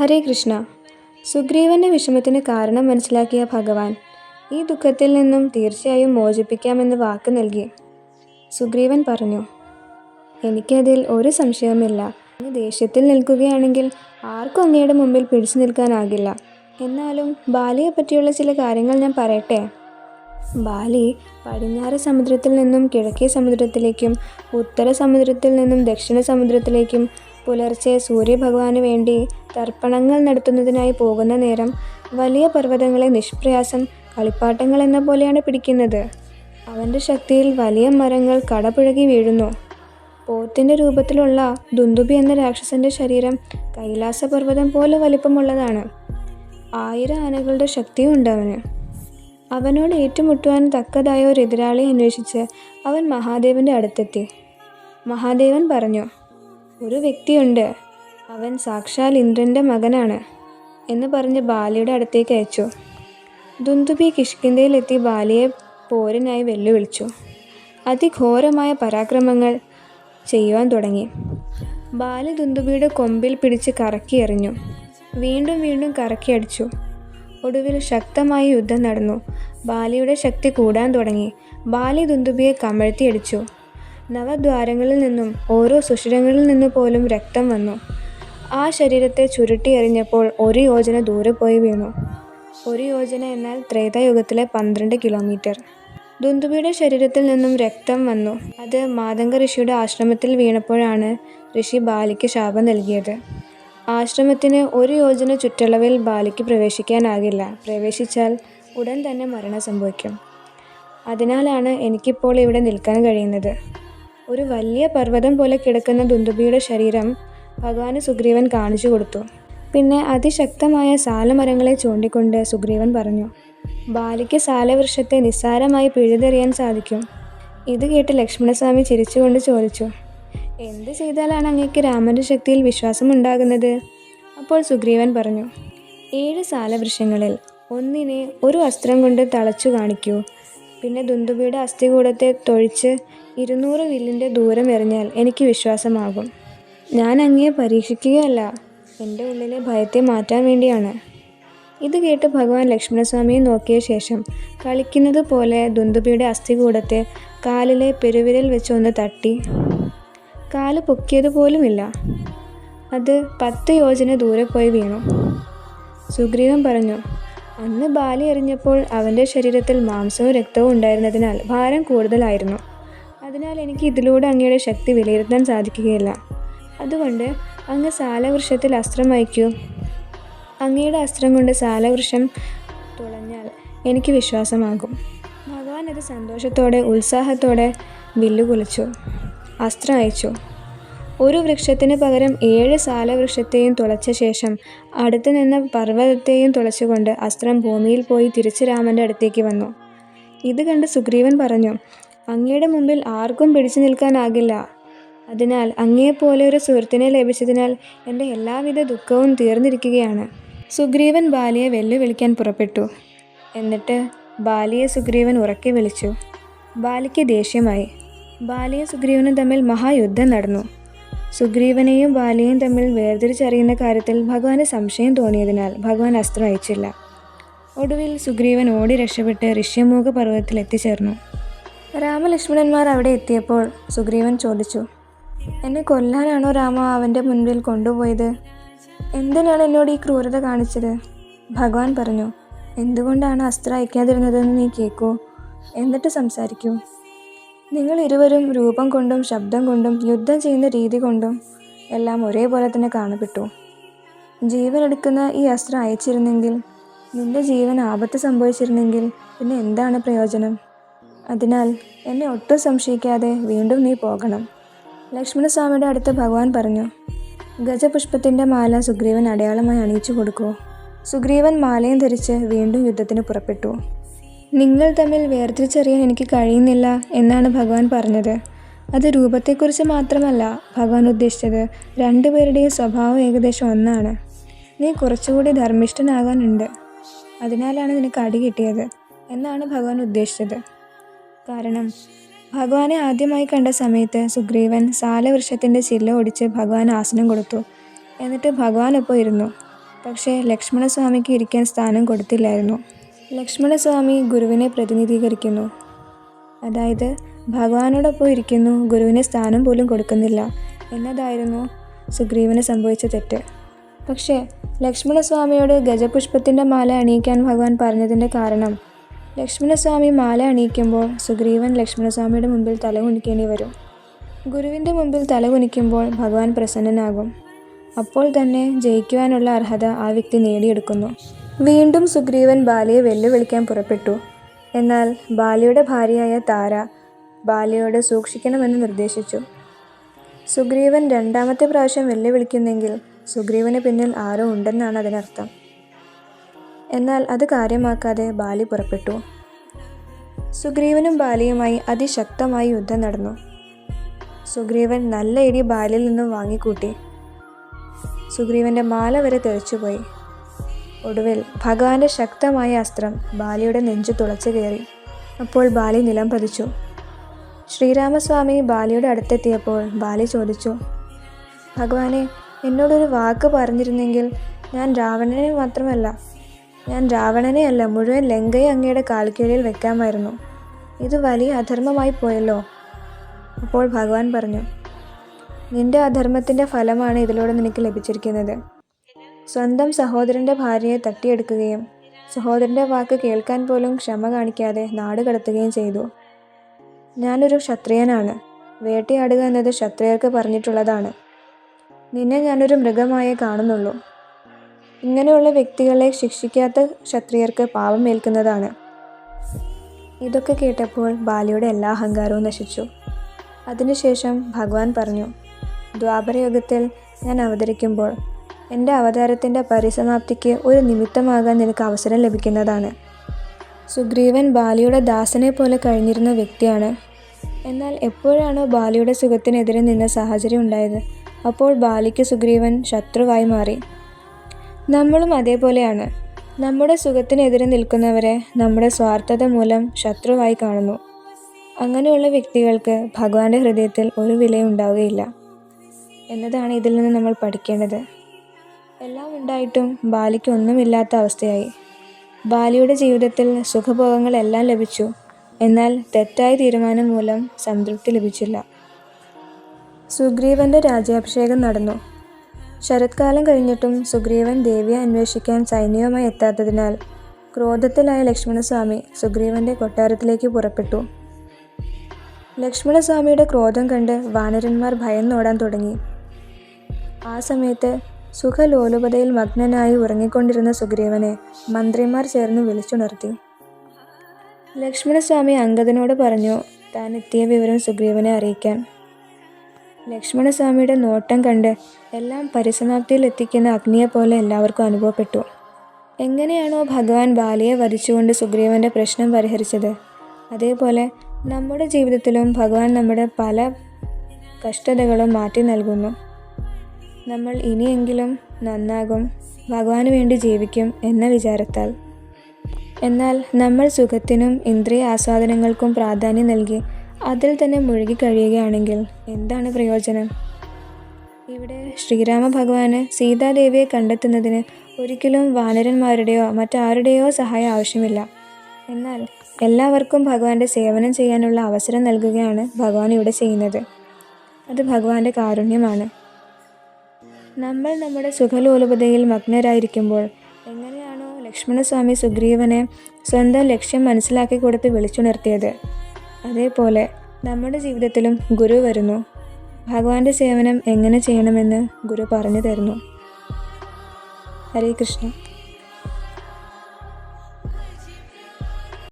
ഹരേ കൃഷ്ണ. സുഗ്രീവന്റെ വിഷമത്തിന് കാരണം മനസ്സിലാക്കിയ ഭഗവാൻ ഈ ദുഃഖത്തിൽ നിന്നും തീർച്ചയായും മോചിപ്പിക്കാമെന്ന് വാക്ക് നൽകി. സുഗ്രീവൻ പറഞ്ഞു എനിക്കതിൽ ഒരു സംശയവുമില്ല. അങ്ങ് ദേഷ്യത്തിൽ നിൽക്കുകയാണെങ്കിൽ ആർക്കും അങ്ങയുടെ മുമ്പിൽ പിടിച്ചു നിൽക്കാനാകില്ല. എന്നാലും ബാലിയെ പറ്റിയുള്ള ചില കാര്യങ്ങൾ ഞാൻ പറയട്ടെ ബാലി പടിഞ്ഞാറ് സമുദ്രത്തിൽ നിന്നും കിഴക്കേ സമുദ്രത്തിലേക്കും ഉത്തര സമുദ്രത്തിൽ നിന്നും ദക്ഷിണ സമുദ്രത്തിലേക്കും പുലർച്ചെ സൂര്യഭഗവാന് വേണ്ടി തർപ്പണങ്ങൾ നടത്തുന്നതിനായി പോകുന്ന നേരം വലിയ പർവതങ്ങളെ നിഷ്പ്രയാസം കളിപ്പാട്ടങ്ങൾ എന്ന പോലെയാണ് പിടിക്കുന്നത്. അവന്റെ ശക്തിയിൽ വലിയ മരങ്ങൾ കടപുഴകി വീഴുന്നു. പോത്തിന്റെ രൂപത്തിലുള്ള ദുന്ദുബി എന്ന രാക്ഷസന്റെ ശരീരം കൈലാസ പർവതം പോലെ വലിപ്പമുള്ളതാണ്. ആയിരം ആനകളുടെ ശക്തിയുണ്ട് അവന്. അവനോട് ഏറ്റുമുട്ടുവാൻ തക്കതായ ഒരു എതിരാളിയെ അന്വേഷിച്ച് അവൻ മഹാദേവന്റെ അടുത്തെത്തി. മഹാദേവൻ പറഞ്ഞു ഒരു വ്യക്തിയുണ്ട്. അവൻ സാക്ഷാൽ ഇന്ദ്രന്റെ മകനാണ് എന്ന് പറഞ്ഞ് ബാലിയുടെ അടുത്തേക്ക് അയച്ചു. ദുന്ദുബി കിഷ്കിന്ധയിലെത്തി ബാലിയെ പോരനായി വെല്ലുവിളിച്ചു. അതിഘോരമായ പരാക്രമങ്ങൾ ചെയ്യുവാൻ തുടങ്ങി. ബാലി ദുന്ദുബിയുടെ കൊമ്പിൽ പിടിച്ച് കറക്കി എറിഞ്ഞു. വീണ്ടും വീണ്ടും കറക്കി അടിച്ചു. ഒടുവിൽ ശക്തമായ യുദ്ധം നടന്നു. ബാലിയുടെ ശക്തി കൂടാൻ തുടങ്ങി. ബാലി ദുന്ദുബിയെ കമഴ്ത്തിയടിച്ചു നവദ്വാരങ്ങളിൽ നിന്നും ഓരോ സുഷിരങ്ങളിൽ നിന്ന് പോലും രക്തം വന്നു. ആ ശരീരത്തെ ചുരുട്ടി എറിഞ്ഞപ്പോൾ ഒരു യോജന ദൂരെ പോയി വീണു. ഒരു യോജന എന്നാൽ ത്രേതായുഗത്തിലെ പന്ത്രണ്ട് കിലോമീറ്റർ. ദുന്ദുബിയുടെ ശരീരത്തിൽ നിന്നും രക്തം വന്നു. അത് മാതംഗ ഋഷിയുടെ ആശ്രമത്തിൽ വീണപ്പോഴാണ് ഋഷി ബാലിക്ക് ശാപം നൽകിയത്. ആശ്രമത്തിന് ഒരു യോജന ചുറ്റളവിൽ ബാലിക്ക് പ്രവേശിക്കാനാകില്ല. പ്രവേശിച്ചാൽ ഉടൻ തന്നെ മരണം സംഭവിക്കും. അതിനാലാണ് എനിക്കിപ്പോൾ ഇവിടെ നിൽക്കാൻ കഴിയുന്നത്. ഒരു വലിയ പർവതം പോലെ കിടക്കുന്ന ദുന്ദുബിയുടെ ശരീരം ഭഗവാന് സുഗ്രീവൻ കാണിച്ചു കൊടുത്തു. പിന്നെ അതിശക്തമായ സാലമരങ്ങളെ ചൂണ്ടിക്കൊണ്ട് സുഗ്രീവൻ പറഞ്ഞു ബാലിക്ക് സാലവൃക്ഷത്തെ നിസ്സാരമായി പിഴുതെറിയാൻ സാധിക്കും. ഇത് കേട്ട് ലക്ഷ്മണസ്വാമി ചിരിച്ചുകൊണ്ട് ചോദിച്ചു എന്ത് ചെയ്താലാണ് അങ്ങേക്ക് രാമന്റെ ശക്തിയിൽ വിശ്വാസമുണ്ടാകുന്നത്? അപ്പോൾ സുഗ്രീവൻ പറഞ്ഞു ഏഴ് സാലവൃക്ഷങ്ങളിൽ ഒന്നിനെ ഒരു അസ്ത്രം കൊണ്ട് തളച്ചു കാണിക്കൂ. പിന്നെ ദുന്ദുബിയുടെ അസ്ഥികൂടത്തെ തൊഴിച്ച് ഇരുന്നൂറ് വില്ലിന്റെ ദൂരം എറിഞ്ഞാൽ എനിക്ക് വിശ്വാസമാകും. ഞാൻ അങ്ങയെ പരീക്ഷിക്കുകയല്ല എന്റെ ഉള്ളിലെ ഭയത്തെ മാറ്റാൻ വേണ്ടിയാണ്. ഇത് കേട്ട് ഭഗവാൻ ലക്ഷ്മണസ്വാമിയെ നോക്കിയ ശേഷം കളിക്കുന്നത് പോലെ ദുന്ദുബിയുടെ അസ്ഥികൂടത്തെ കാലിലെ പെരുവിരൽ വെച്ച് ഒന്ന് തട്ടി. കാൽ പൊക്കിയതുപോലുമില്ല അത് പത്ത് യോജന ദൂരെ പോയി വീണു. സുഗ്രീവൻ പറഞ്ഞു അന്ന് ബാലി എറിഞ്ഞപ്പോൾ അവന്റെ ശരീരത്തിൽ മാംസവും രക്തവും ഉണ്ടായിരുന്നതിനാൽ ഭാരം കൂടുതലായിരുന്നു. അതിനാൽ എനിക്ക് ഇതിലൂടെ അങ്ങയുടെ ശക്തി വിലയിരുത്താൻ സാധിക്കുകയില്ല. അതുകൊണ്ട് അങ്ങ് സാലവൃക്ഷത്തിൽ അസ്ത്രം അയക്കൂ അങ്ങയുടെ അസ്ത്രം കൊണ്ട് സാലവൃക്ഷം തുളഞ്ഞാൽ എനിക്ക് വിശ്വാസമാകും. ഭഗവാൻ അത് സന്തോഷത്തോടെ ഉത്സാഹത്തോടെ വില്ലു കുലച്ചു അസ്ത്രം അയച്ചു. ഒരു വൃക്ഷത്തിന് പകരം ഏഴ് സാലവൃക്ഷത്തെയും തുളച്ച ശേഷം അടുത്തു നിന്ന് പർവതത്തെയും തുളച്ചുകൊണ്ട് അസ്ത്രം ഭൂമിയിൽ പോയി തിരിച്ച് രാമന്റെ അടുത്തേക്ക് വന്നു. ഇത് കണ്ട് സുഗ്രീവൻ പറഞ്ഞു അങ്ങയുടെ മുമ്പിൽ ആർക്കും പിടിച്ചു നിൽക്കാനാകില്ല. അതിനാൽ അങ്ങയെപ്പോലെ ഒരു സുഹൃത്തിനെ ലഭിച്ചതിനാൽ എന്റെ എല്ലാവിധ ദുഃഖവും തീർന്നിരിക്കുകയാണ്. സുഗ്രീവൻ ബാലിയെ വെല്ലുവിളിക്കാൻ പുറപ്പെട്ടു. എന്നിട്ട് ബാലിയെ സുഗ്രീവൻ ഉറക്കെ വിളിച്ചു. ബാലിക്ക് ദേഷ്യമായി. ബാലിയും സുഗ്രീവനും തമ്മിൽ മഹായുദ്ധം നടന്നു. സുഗ്രീവനെയും വാലിയെയും തമ്മിൽ വേർതിരിച്ചറിയുന്ന കാര്യത്തിൽ ഭഗവാന് സംശയം തോന്നിയതിനാൽ ഭഗവാൻ അസ്ത്രം അയച്ചില്ല. ഒടുവിൽ സുഗ്രീവൻ ഓടി രക്ഷപ്പെട്ട് ഋഷ്യമൂഖ പർവതത്തിൽ എത്തിച്ചേർന്നു. രാമലക്ഷ്മണന്മാർ അവിടെ എത്തിയപ്പോൾ സുഗ്രീവൻ ചോദിച്ചു എന്നെ കൊല്ലാനാണോ രാമ അവന്റെ മുൻപിൽ കൊണ്ടുപോയത്? എന്തിനാണ് എന്നോട് ഈ ക്രൂരത കാണിച്ചത്? ഭഗവാൻ പറഞ്ഞു എന്തുകൊണ്ടാണ് അസ്ത്രം അയക്കാതിരുന്നതെന്ന് നീ കേൾക്കൂ എന്നിട്ട് സംസാരിക്കൂ. നിങ്ങൾ ഇരുവരും രൂപം കൊണ്ടും ശബ്ദം കൊണ്ടും യുദ്ധം ചെയ്യുന്ന രീതി കൊണ്ടും എല്ലാം ഒരേപോലെ തന്നെ കാണപ്പെട്ടു. ജീവനെടുക്കുന്ന ഈ അസ്ത്രം അയച്ചിരുന്നെങ്കിൽ നിന്റെ ജീവൻ ആപത്ത് സംഭവിച്ചിരുന്നെങ്കിൽ പിന്നെ എന്താണ് പ്രയോജനം? അതിനാൽ എന്നെ ഒട്ടും സംശയിക്കാതെ വീണ്ടും നീ പോകണം. ലക്ഷ്മണസ്വാമിയുടെ അടുത്ത് ഭഗവാൻ പറഞ്ഞു ഗജപുഷ്പത്തിന്റെ മാല സുഗ്രീവൻ അടയാളമായി അണിയിച്ചു കൊടുക്കൂ. സുഗ്രീവൻ മാലയും ധരിച്ച് വീണ്ടും യുദ്ധത്തിന് പുറപ്പെട്ടു. നിങ്ങൾ തമ്മിൽ വേർതിരിച്ചറിയാൻ എനിക്ക് കഴിയുന്നില്ല എന്നാണ് ഭഗവാൻ പറഞ്ഞത്. അത് രൂപത്തെക്കുറിച്ച് മാത്രമല്ല ഭഗവാൻ ഉദ്ദേശിച്ചത് രണ്ടുപേരുടെയും സ്വഭാവം ഏകദേശം ഒന്നാണ്. നീ കുറച്ചുകൂടി ധർമ്മിഷ്ഠനാകാനുണ്ട്. അതിനാലാണ് നിനക്ക് അടി കിട്ടിയത് എന്നാണ് ഭഗവാൻ ഉദ്ദേശിച്ചത്. കാരണം ഭഗവാനെ ആദ്യമായി കണ്ട സമയത്ത് സുഗ്രീവൻ സാലവൃക്ഷത്തിന്റെ ചില്ല ഒടിച്ച് ഭഗവാൻ ആസനം കൊടുത്തു. എന്നിട്ട് ഭഗവാനൊപ്പം ഇരുന്നു. പക്ഷേ ലക്ഷ്മണസ്വാമിക്ക് ഇരിക്കാൻ സ്ഥാനം കൊടുത്തില്ലായിരുന്നു. ലക്ഷ്മണസ്വാമി ഗുരുവിനെ പ്രതിനിധീകരിക്കുന്നു. അതായത് ഭഗവാനോടൊപ്പം ഇരിക്കുന്നു ഗുരുവിന് സ്ഥാനം പോലും കൊടുക്കുന്നില്ല എന്നതായിരുന്നു സുഗ്രീവന് സംഭവിച്ച തെറ്റ്. പക്ഷേ ലക്ഷ്മണസ്വാമിയോട് ഗജപുഷ്പത്തിന്റെ മാല അണിയിക്കാൻ ഭഗവാൻ പറഞ്ഞതിന്റെ കാരണം ലക്ഷ്മണസ്വാമി മാല അണിയിക്കുമ്പോൾ സുഗ്രീവൻ ലക്ഷ്മണസ്വാമിയുടെ മുമ്പിൽ തലകുനിക്കേണ്ടി വരും. ഗുരുവിന്റെ മുമ്പിൽ തലകുനിക്കുമ്പോൾ ഭഗവാൻ പ്രസന്നനാകും. അപ്പോൾ തന്നെ ജയിക്കുവാനുള്ള അർഹത ആ വ്യക്തി നേടിയെടുക്കുന്നു. വീണ്ടും സുഗ്രീവൻ ബാലിയെ വെല്ലുവിളിക്കാൻ പുറപ്പെട്ടു. എന്നാൽ ബാലിയുടെ ഭാര്യയായ താര ബാലിയോട് സൂക്ഷിക്കണമെന്ന് നിർദ്ദേശിച്ചു. സുഗ്രീവൻ രണ്ടാമത്തെ പ്രാവശ്യം വെല്ലുവിളിക്കുന്നെങ്കിൽ സുഗ്രീവന് പിന്നിൽ ആരോ ഉണ്ടെന്നാണ് അതിനർത്ഥം. എന്നാൽ അത് കാര്യമാക്കാതെ ബാലി പുറപ്പെട്ടു. സുഗ്രീവനും ബാലിയുമായി അതിശക്തമായി യുദ്ധം നടന്നു. സുഗ്രീവൻ നല്ല ഇടി ബാലിയിൽ നിന്നും വാങ്ങിക്കൂട്ടി. സുഗ്രീവന്റെ മാല വരെ തെറിച്ചുപോയി. ഒടുവിൽ ഭഗവാന്റെ ശക്തമായ അസ്ത്രം ബാലിയുടെ നെഞ്ചു തുളച്ചു കയറി. അപ്പോൾ ബാലി നിലം പതിച്ചു. ശ്രീരാമസ്വാമി ബാലിയുടെ അടുത്തെത്തിയപ്പോൾ ബാലി ചോദിച്ചു ഭഗവാനെ എന്നോടൊരു വാക്ക് പറഞ്ഞിരുന്നെങ്കിൽ ഞാൻ രാവണനെ മാത്രമല്ല ഞാൻ രാവണനെ അല്ല മുഴുവൻ ലങ്കയെ അങ്ങയുടെ കാൽക്കീഴിൽ വെക്കാമായിരുന്നു. ഇത് വലിയ അധർമ്മമായി പോയല്ലോ. അപ്പോൾ ഭഗവാൻ പറഞ്ഞു നിന്റെ അധർമ്മത്തിന്റെ ഫലമാണ് ഇതിലൂടെ നിനക്ക് ലഭിച്ചിരിക്കുന്നത്. സ്വന്തം സഹോദരന്റെ ഭാര്യയെ തട്ടിയെടുക്കുകയും സഹോദരന്റെ വാക്ക് കേൾക്കാൻ പോലും ക്ഷമ കാണിക്കാതെ നാട് കടത്തുകയും ചെയ്തു. ഞാനൊരു ക്ഷത്രിയനാണ്. വേട്ടയാടുക എന്നത് ക്ഷത്രിയർക്ക് പറഞ്ഞിട്ടുള്ളതാണ്. നിന്നെ ഞാനൊരു മൃഗമായേ കാണുന്നുള്ളൂ. ഇങ്ങനെയുള്ള വ്യക്തികളെ ശിക്ഷിക്കാത്ത ക്ഷത്രിയർക്ക് പാപം ഏൽക്കുന്നതാണ്. ഇതൊക്കെ കേട്ടപ്പോൾ ബാലിയുടെ എല്ലാ അഹങ്കാരവും നശിച്ചു. അതിനുശേഷം ഭഗവാൻ പറഞ്ഞു ദ്വാപരയുഗത്തിൽ ഞാൻ അവതരിക്കുമ്പോൾ എന്റെ അവതാരത്തിന്റെ പരിസമാപ്തിക്ക് ഒരു നിമിത്തമാകാൻ നിനക്ക് അവസരം ലഭിക്കുന്നതാണ്. സുഗ്രീവൻ ബാലിയുടെ ദാസനെ പോലെ കഴിഞ്ഞിരുന്ന വ്യക്തിയാണ്. എന്നാൽ എപ്പോഴാണോ ബാലിയുടെ സുഖത്തിനെതിരെ നിന്ന സാഹചര്യം ഉണ്ടായത് അപ്പോൾ ബാലിക്ക് സുഗ്രീവൻ ശത്രുവായി മാറി. നമ്മളും അതേപോലെയാണ്. നമ്മുടെ സുഖത്തിനെതിരെ നിൽക്കുന്നവരെ നമ്മുടെ സ്വാർത്ഥത മൂലം ശത്രുവായി കാണുന്നു. അങ്ങനെയുള്ള വ്യക്തികൾക്ക് ഭഗവാന്റെ ഹൃദയത്തിൽ ഒരു വിലയുണ്ടാവുകയില്ല. എന്നതാണ് ഇതിൽ നിന്ന് നമ്മൾ പഠിക്കേണ്ടത്. എല്ലാം ഉണ്ടായിട്ടും ബാലിക്ക് ഒന്നുമില്ലാത്ത അവസ്ഥയായി. ബാലിയുടെ ജീവിതത്തിൽ സുഖഭോഗങ്ങളെല്ലാം ലഭിച്ചു. എന്നാൽ തെറ്റായ തീരുമാനം മൂലം സംതൃപ്തി ലഭിച്ചില്ല. സുഗ്രീവന്റെ രാജ്യാഭിഷേകം നടന്നു. ശരത്കാലം കഴിഞ്ഞിട്ടും സുഗ്രീവൻ ദേവിയെ അന്വേഷിക്കാൻ സൈന്യവുമായി എത്താത്തതിനാൽ ക്രോധത്തിലായ ലക്ഷ്മണസ്വാമി സുഗ്രീവന്റെ കൊട്ടാരത്തിലേക്ക് പുറപ്പെട്ടു. ലക്ഷ്മണസ്വാമിയുടെ ക്രോധം കണ്ട് വാനരന്മാർ ഭയന്നോടാൻ തുടങ്ങി. ആ സമയത്ത് സുഖലോലുപതയിൽ മഗ്നനായി ഉറങ്ങിക്കൊണ്ടിരുന്ന സുഗ്രീവനെ മന്ത്രിമാർ ചേർന്ന് വിളിച്ചുണർത്തി. ലക്ഷ്മണസ്വാമി അങ്കദനോട് പറഞ്ഞു താൻ എത്തിയ വിവരം സുഗ്രീവനെ അറിയിക്കാൻ. ലക്ഷ്മണസ്വാമിയുടെ നോട്ടം കണ്ട് എല്ലാം പരിസമാപ്തിയിൽ എത്തിക്കുന്ന അഗ്നിയെ പോലെ എല്ലാവർക്കും അനുഭവപ്പെട്ടു. എങ്ങനെയാണോ ഭഗവാൻ ബാലിയെ വധിച്ചുകൊണ്ട് സുഗ്രീവന്റെ പ്രശ്നം പരിഹരിച്ചത്. അതേപോലെ നമ്മുടെ ജീവിതത്തിലും ഭഗവാൻ നമ്മുടെ പല കഷ്ടതകളും മാറ്റി നൽകുന്നു. നമ്മൾ ഇനിയെങ്കിലും നന്നാകും ഭഗവാന് വേണ്ടി ജീവിക്കും എന്ന വിചാരത്താൽ. എന്നാൽ നമ്മൾ സുഖത്തിനും ഇന്ദ്രിയ ആസ്വാദനങ്ങൾക്കും പ്രാധാന്യം നൽകി അതിൽ തന്നെ മുഴുകി കഴിയുകയാണെങ്കിൽ എന്താണ് പ്രയോജനം? ഇവിടെ ശ്രീരാമ ഭഗവാന് സീതാദേവിയെ കണ്ടെത്തുന്നതിന് ഒരിക്കലും വാനരന്മാരുടെയോ മറ്റാരുടെയോ സഹായം ആവശ്യമില്ല. എന്നാൽ എല്ലാവർക്കും ഭഗവാന്റെ സേവനം ചെയ്യാനുള്ള അവസരം നൽകുകയാണ് ഭഗവാൻ ഇവിടെ ചെയ്യുന്നത്. അത് ഭഗവാന്റെ കാരുണ്യമാണ്. നമ്മൾ നമ്മുടെ സുഖലോലുപതയിൽ മഗ്നരായിരിക്കുമ്പോൾ എങ്ങനെയാണോ ലക്ഷ്മണസ്വാമി സുഗ്രീവനെ സ്വന്തം ലക്ഷ്യം മനസ്സിലാക്കി കൊടുത്ത് വിളിച്ചുണർത്തിയത്. അതേപോലെ നമ്മുടെ ജീവിതത്തിലും ഗുരു വരുന്നു. ഭഗവാന്റെ സേവനം എങ്ങനെ ചെയ്യണമെന്ന് ഗുരു പറഞ്ഞു തരുന്നു. ഹരേ കൃഷ്ണ.